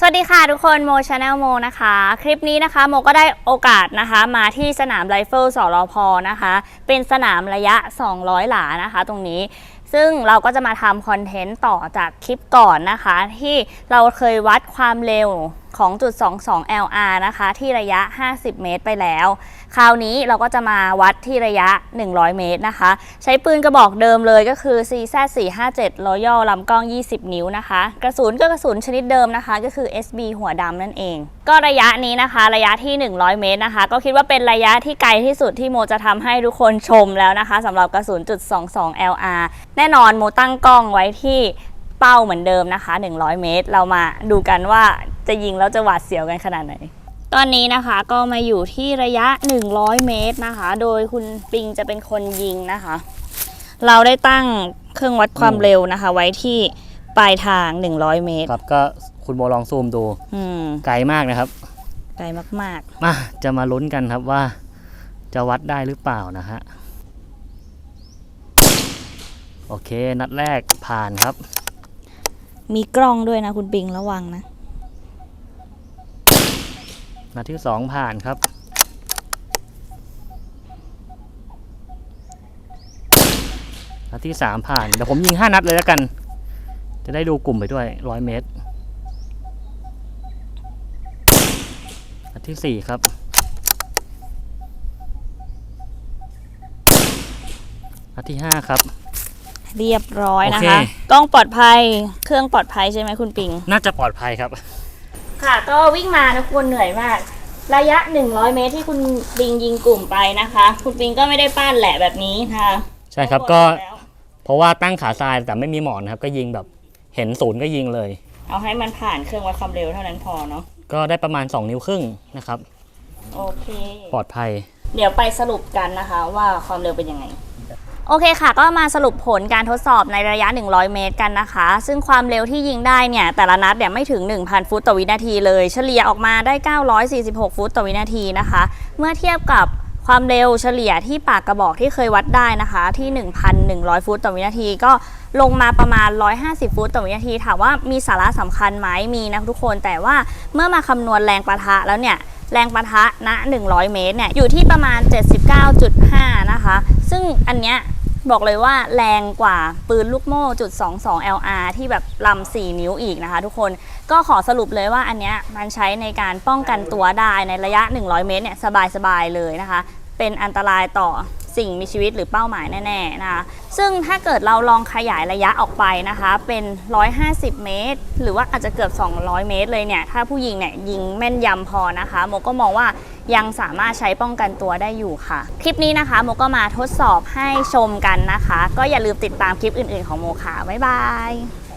สวัสดีค่ะทุกคนโมชาแนลโมนะคะ คลิปนี้นะคะโมก็ได้โอกาสนะคะมาที่สนามไรเฟิลสรพนะคะ เป็นสนามระยะ 200 หลานะคะ ตรงนี้ซึ่งเราก็จะมาทำคอนเทนต์ต่อจากคลิปก่อนนะคะ ที่เราเคยวัดความเร็วของจุด 22 LR นะคะ ที่ระยะ 50 เมตรไปแล้ว คราวนี้เราก็จะมาวัดที่ระยะ 100 เมตรนะคะ ใช้ปืนกระบอกเดิมเลยก็คือ CZ457 Royal ลำกล้อง 20 นิ้วนะคะ กระสุนก็กระสุนชนิดเดิมนะคะ ก็คือ SB หัวดำนั่นเอง ก็ระยะนี้นะคะ ระยะที่ 100 เมตรนะคะ ก็คิดว่าเป็นระยะที่ไกลที่สุดที่โมจะทำให้ทุกคนชมแล้วนะคะสำหรับกระสุนจุด 22 LR แน่นอนโมตั้งกล้องไว้ที่เป้าเหมือนเดิมนะคะ 100 เมตร เรามาดูกันว่า จะยิงแล้วจะหวาดเสียวกันขนาดไหน ตอนนี้นะคะก็มาอยู่ที่ระยะ 100 เมตรนะคะ โดยคุณปิงจะเป็นคนยิงนะคะ เราได้ตั้งเครื่องวัดความเร็วนะคะ ไว้ที่ปลายทาง 100 เมตร ครับก็คุณโมลองซูมดู อืมไกลมากนะครับ ไกลมากมาจะมาลุ้นกันครับว่า จะวัดได้หรือเปล่านะฮะ โอเค นัดแรกผ่านครับ ๆ มีกล้องด้วยนะคุณปิงระวังนะ นัดที่สองผ่านครับนัดที่สามผ่าน เดี๋ยวผมยิงห้านัดเลยแล้วกัน จะได้ดูกลุ่มไปด้วยร้อยเมตรนัดที่สี่ครับนัดที่ห้าครับ เรียบร้อยนะโอคะเค กล้องปลอดภัย เครื่องปลอดภัยใช่ไหมคุณปิง น่าจะปลอดภัยครับ ค่ะ ก็วิ่งมาทุกคนเหนื่อยมาก ระยะ 100 เมตรที่คุณปิงยิงกลุ่มไปนะคะ คุณปิงก็ไม่ได้ป้านแหละแบบนี้นะคะใช่ครับโอ้โหก็ แล้วเพราะว่าตั้งขาทรายแต่ไม่มีหมอนนะครับ ก็ยิงแบบเห็นศูนย์ก็ยิงเลย เอาให้มันผ่านเครื่องวัดความเร็วเท่านั้นพอเนาะก็ได้ประมาณ 2 นิ้วครึ่งนะครับ โอเค ปลอดภัย เดี๋ยวไปสรุปกันนะคะ ว่าความเร็วเป็นยังไง โอเคค่ะ ก็มาสรุปผลการทดสอบในระยะ 100 เมตรกันนะคะ ซึ่งความเร็วที่ยิงได้เนี่ย แต่ละนัดเนี่ยไม่ถึง 1,000 ฟุตต่อวินาทีเลย เฉลี่ยออกมาได้ 946 ฟุตต่อวินาทีนะคะ เมื่อเทียบกับความเร็วเฉลี่ยที่ปากกระบอกที่เคยวัดได้นะคะที่ 1,100 ฟุตต่อวินาที ก็ลงมาประมาณ 150 ฟุตต่อวินาที ถามว่ามีสาระสำคัญไหมมีนะทุกคนแต่ว่าเมื่อมาคำนวณแรงประทะแล้วเนี่ยแรงปะทะณ 100 เมตรเนี่ยอยู่ที่ประมาณ 79.5 นะคะ ซึ่งอันเนี้ย บอกเลยว่าแรงกว่าปืนลูกโม่จุด22 LR ที่แบบลำ4 นิ้วอีกนะคะ ทุกคนก็ขอสรุปเลยว่าอันเนี้ยมันใช้ในการป้องกันตัวได้ในระยะ 100 เมตรเนี่ยสบายๆเลยนะคะ เป็นอันตรายต่อสิ่งมีชีวิตหรือเป้าหมายแน่ๆนะคะซึ่งถ้าเกิดเราลองขยายระยะออกไปนะคะ เป็น 150 เมตร หรือว่าอาจจะเกือบ 200 เมตรเลยเนี่ย ถ้าผู้ยิงเนี่ยยิงแม่นยำพอนะคะโมก็มองว่า ยังสามารถใช้ป้องกันตัวได้อยู่ค่ะ คลิปนี้นะคะโมก็มาทดสอบให้ชมกันนะคะ ก็อย่าลืมติดตามคลิปอื่นๆของโมค่ะบ๊ายบาย